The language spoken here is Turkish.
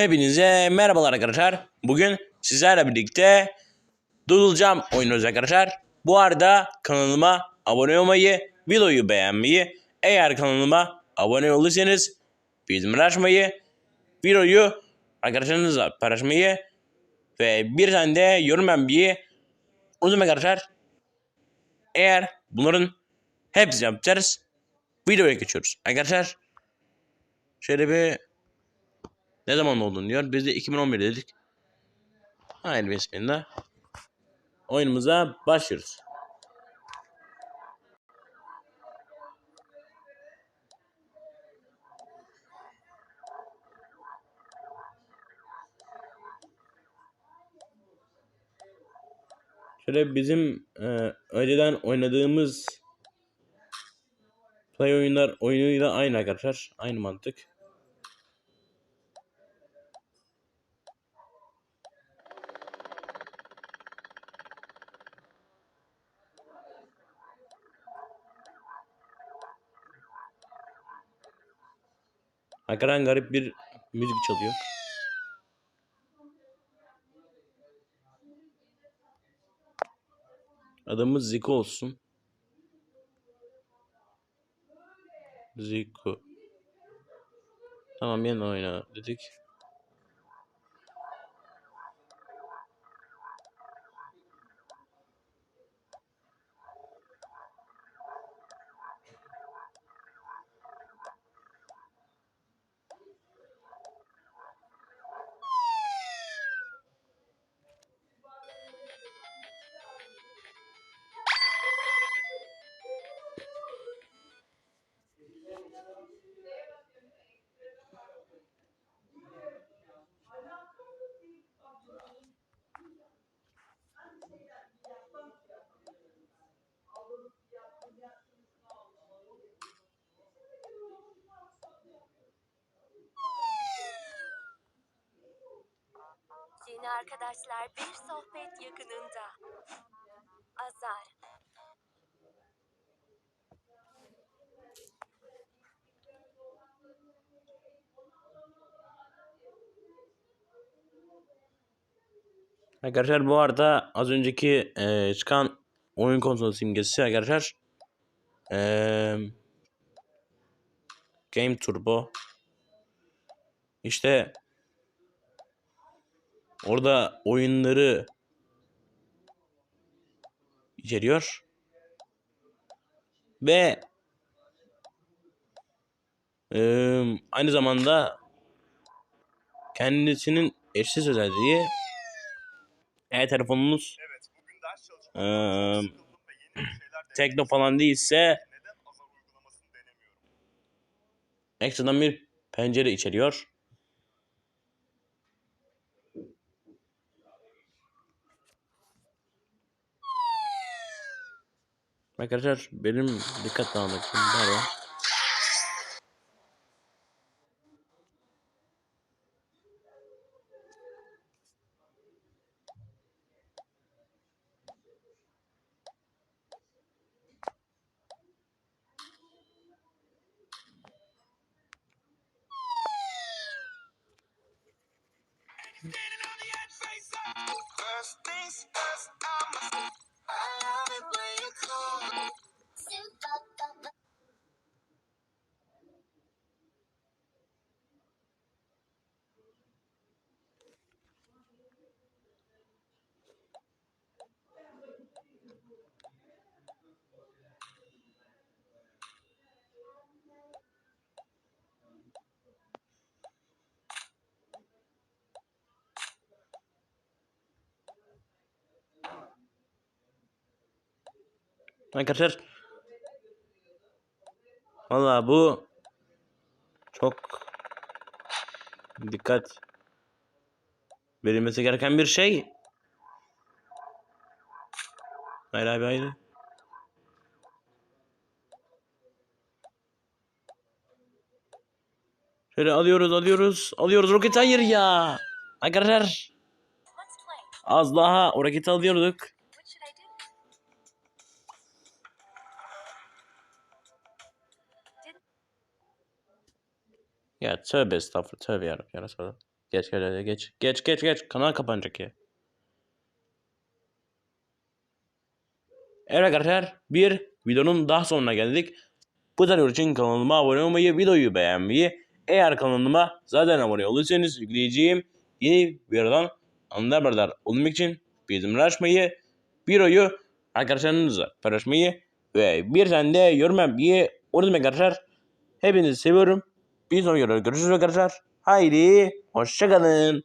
Hepinize merhabalar arkadaşlar. Bugün sizlerle birlikte Doodle Jump oynuyoruz arkadaşlar. Bu arada kanalıma abone olmayı, videoyu beğenmeyi, eğer kanalıma abone olursanız bildirimleri açmayı, videoyu arkadaşlarınızla paylaşmayı ve bir tane de yorum yapmayı unutmayın arkadaşlar. Eğer bunların hepsini yapacağız, videoya geçiyoruz. Arkadaşlar şöyle bir ne zaman oldun diyor. Biz de 2011 dedik. Hayır bismillah. Oyunumuza başlıyoruz. Şöyle bizim e, önceden oynadığımız play oyunlar oyunuyla aynı arkadaşlar. Aynı mantık. Arkadan garip bir müzik çalıyor. Adımız Ziko olsun. Ziko. Tamam yine oyna dedik. Yeni arkadaşlar bir sohbet yakınında. Azar. Arkadaşlar bu arada az önceki e, çıkan oyun konsolu simgesi arkadaşlar e, Game Turbo işte orada oyunları içeriyor. Ve e, aynı zamanda kendisinin eşsiz özelliği eğer telefonunuz şeyler tekno falan değilse ekstradan bir pencere içeriyor. Arkadaşlar benim dikkat dağınık. Merhaba. First things first, I'm I love it when you call. Arkadaşlar Valla bu çok dikkat verilmesi gereken bir şey. Hayır abi hayır. Şöyle alıyoruz alıyoruz alıyoruz roket hayır ya. Arkadaşlar az daha o roketi alıyorduk. Ya tövbe estağfurullah tövbe yarabbim ya. Geç geç geç. Geç geç geç. Kanal kapanacak ya. Evet arkadaşlar bir videonun daha sonuna geldik. Bu tarz için kanalıma abone olmayı, videoyu beğenmeyi, eğer kanalıma zaten abone olursanız yükleyeceğim yeni videodan anında olmak için bildirimleri açmayı, videoyu arkadaşlarınızla paylaşmayı ve bir tane de yorum yapmayı unutmayın arkadaşlar. Hepinizi seviyorum. Bir sonraki videoda görüşürüz arkadaşlar. Haydi hoşçakalın.